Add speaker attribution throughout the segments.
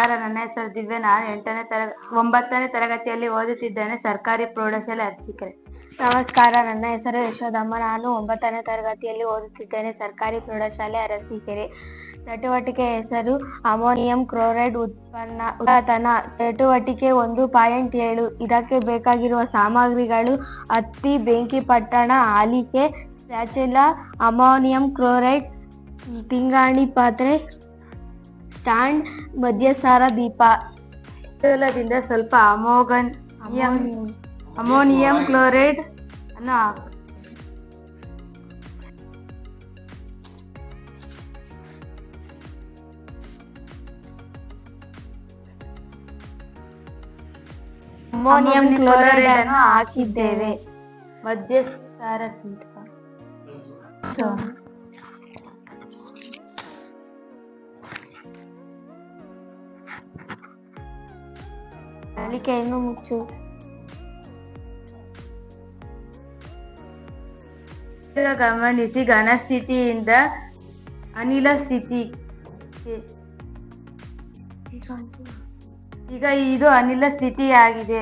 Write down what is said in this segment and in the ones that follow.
Speaker 1: ನಮಸ್ಕಾರ ನನ್ನ ಹೆಸರು ದಿವ್ಯ. ನಾನು ಎಂಟನೇ ತರ ಒಂಬತ್ತನೇ ತರಗತಿಯಲ್ಲಿ ಓದುತ್ತಿದ್ದೇನೆ. ಸರ್ಕಾರಿ ಪ್ರೌಢಶಾಲೆ ಅರಸೀಕೆರೆ
Speaker 2: ನಮಸ್ಕಾರ. ನನ್ನ ಹೆಸರು ಯಶೋದಮ್ಮ ನಾನು ಒಂಬತ್ತನೇ ತರಗತಿಯಲ್ಲಿ ಓದುತ್ತಿದ್ದೇನೆ. ಸರ್ಕಾರಿ ಪ್ರೌಢಶಾಲೆ ಅರಸೀಕೆರೆ. ಚಟುವಟಿಕೆ ಹೆಸರು ಅಮೋನಿಯಂ ಕ್ಲೋರೈಡ್ ಉತ್ಪನ್ನ. ಉತ್ಪಾದನ ಚಟುವಟಿಕೆ ಒಂದು ಪಾಯಿಂಟ್ ಏಳು. ಇದಕ್ಕೆ ಬೇಕಾಗಿರುವ ಸಾಮಗ್ರಿಗಳು ಹತ್ತಿ, ಬೆಂಕಿ ಪಟ್ಟಣ, ಆಲಿಕೆ ಸ್ಯಾಚುಲಾ ಅಮೋನಿಯಂ ಕ್ಲೋರೈಡ್, ತಿಂಗಾಣಿ ಪಾತ್ರೆ ಸ್ಟ್ಯಾಂಡ್ ಮದ್ಯಸಾರ ದೀಪ.
Speaker 1: ಮೂಲದಿಂದ ಸ್ವಲ್ಪ ಅಮೋಗನ್ ಅಮೋನಿಯಂ ಕ್ಲೋರೈಡ್ ಅನ್ನು ಹಾಕು
Speaker 2: ಅಮೋನಿಯಂ ಕ್ಲೋರೈಡ್ ಅನ್ನು ಹಾಕಿದ್ದೇವೆ.
Speaker 1: ಮದ್ಯಸಾರ ದೀಪ.
Speaker 2: ನಾಲಿಕೆಯನ್ನು ಮುಚ್ಚು
Speaker 1: ಗಮನಿಸಿ ಘನ ಸ್ಥಿತಿಯಿಂದ ಅನಿಲ ಸ್ಥಿತಿ ಈಗ ಇದು ಅನಿಲ ಸ್ಥಿತಿಯಾಗಿದೆ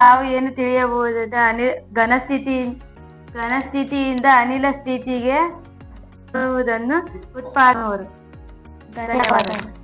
Speaker 1: ನಾವು ಏನು ತಿಳಿಯಬಹುದಾದ ಅನಿ ಘನ ಸ್ಥಿತಿ ಘನ ಸ್ಥಿತಿಯಿಂದ ಅನಿಲ ಸ್ಥಿತಿಗೆ ಉತ್ಪಾದನವರು ಧನ್ಯವಾದಗಳು